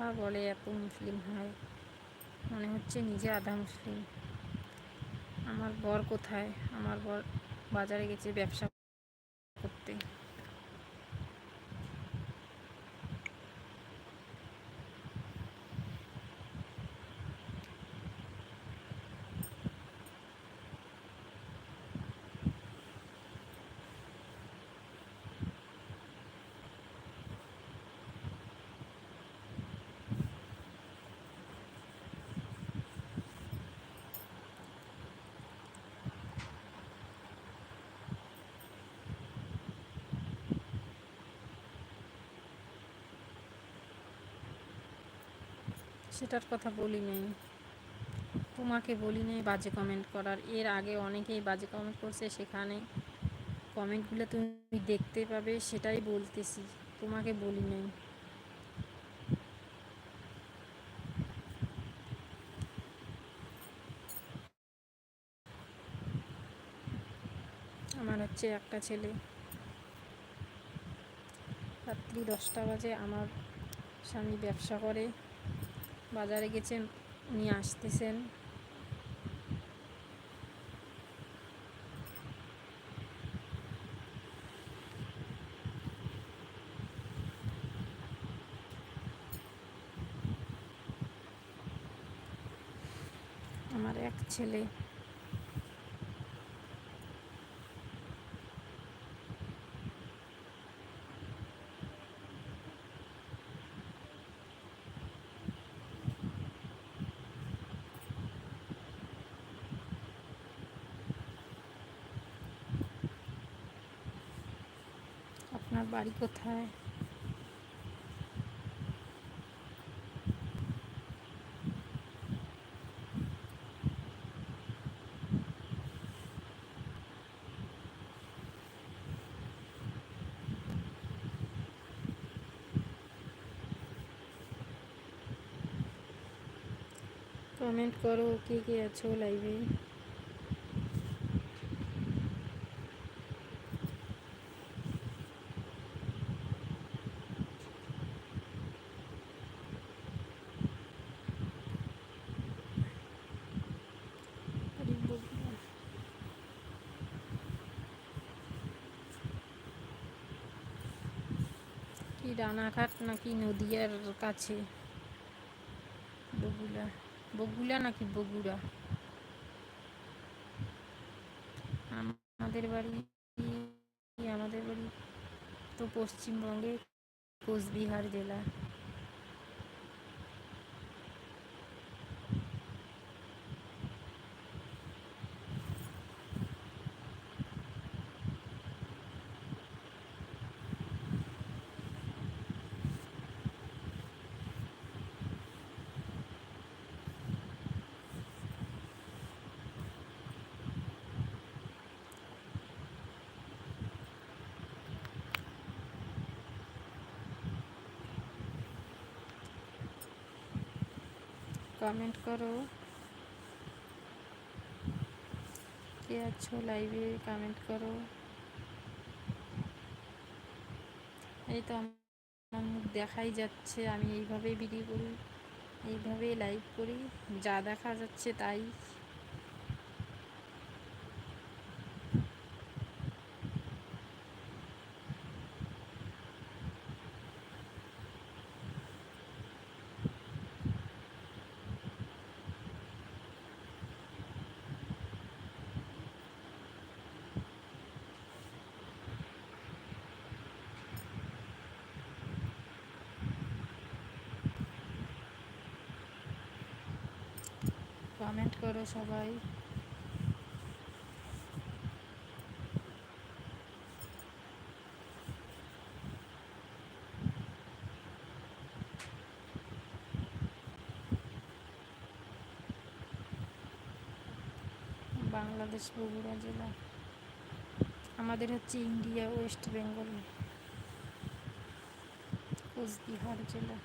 কথা বলে এত মুসলিম হয়। মনে হচ্ছে নিজে আধা মুসলিম। আমার বর কোথায়? আমার বর বাজারে গেছে, ব্যবসা সেটার কথা বলি নাই। তোমাকে বলি নাই বাজে কমেন্ট করার। এর আগে অনেকেই বাজে কমেন্ট করছে সেখানে। কমেন্টগুলো তুমি দেখতে পাবে, সেটাই বলতেছি। তোমাকে বলি নেই। আমার হচ্ছে একটা ছেলে। রাত্রি দশটা বাজে, আমার স্বামী ব্যবসা করে। বাজারে গেছেন উনি আসতেছেন। আমার এক ছেলে আপনার বাড়ি কোথায় কমেন্ট করো কে কে আছো লাইভে কি রানাঘাট নাকি নদিয়ার কাছে? বগুলা বগুলা নাকি বগুড়া? আমাদের বাড়ি আমাদের বাড়ি তো পশ্চিমবঙ্গে কোচবিহার জেলা। কমেন্ট করো। কে আছো লাইভে কমেন্ট করো। এই তো আমার মুখ দেখাই যাচ্ছে, আমি এইভাবেই ভিডিও করি, এইভাবেই লাইভ করি, যা দেখা যাচ্ছে তাই। কমেন্ট করো সবাই। বাংলাদেশ বগুড়া জেলা। আমাদের হচ্ছে ইন্ডিয়া ওয়েস্ট বেঙ্গল কোচবিহার জেলা।